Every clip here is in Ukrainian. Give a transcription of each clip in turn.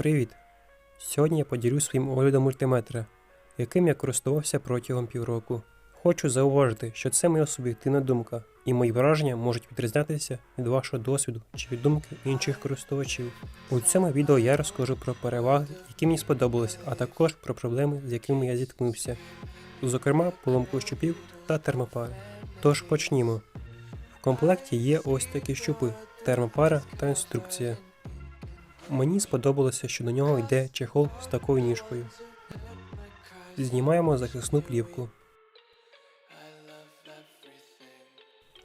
Привіт! Сьогодні я поділюсь своїм оглядом мультиметра, яким я користувався протягом півроку. Хочу зауважити, що це моя суб'єктивна думка, і мої враження можуть відрізнятися від вашого досвіду чи від думки інших користувачів. У цьому відео я розкажу про переваги, які мені сподобались, а також про проблеми, з якими я зіткнувся. Зокрема, поломку щупів та термопари. Тож почнімо. В комплекті є ось такі щупи, термопара та інструкція. Мені сподобалося, що до нього йде чехол з такою ніжкою. Знімаємо захисну плівку.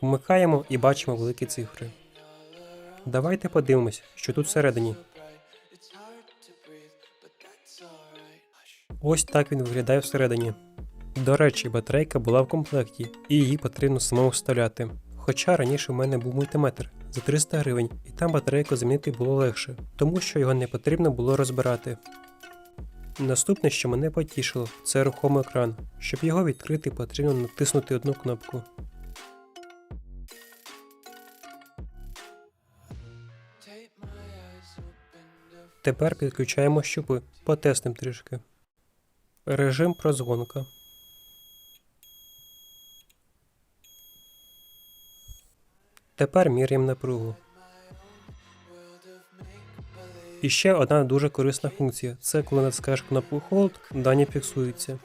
Вмикаємо і бачимо великі цифри. Давайте подивимось, що тут всередині. Ось так він виглядає всередині. До речі, батарейка була в комплекті, і її потрібно самому вставляти. Хоча раніше в мене був мультиметр за 300 гривень, і там батарейку замінити було легше, тому що його не потрібно було розбирати. Наступне, що мене потішило, це рухомий екран. Щоб його відкрити, потрібно натиснути одну кнопку. Тепер підключаємо щупи, потестим трішки. Режим прозвонка. Тепер міряємо напругу. І ще одна дуже корисна функція це коли натискаєш кнопку Hold, дані фіксуються.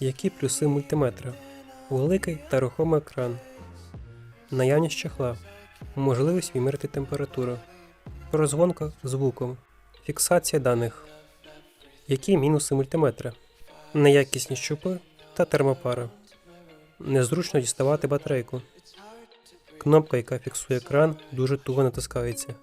Які плюси мультиметра? Великий та рухомий екран. Наявність чехла. Можливість виміряти температуру. Прозвонка звуком. Фіксація даних. Які мінуси мультиметра? Неякісні щупи та термопара. Незручно діставати батарейку. Кнопка, яка фіксує екран, дуже туго натискається.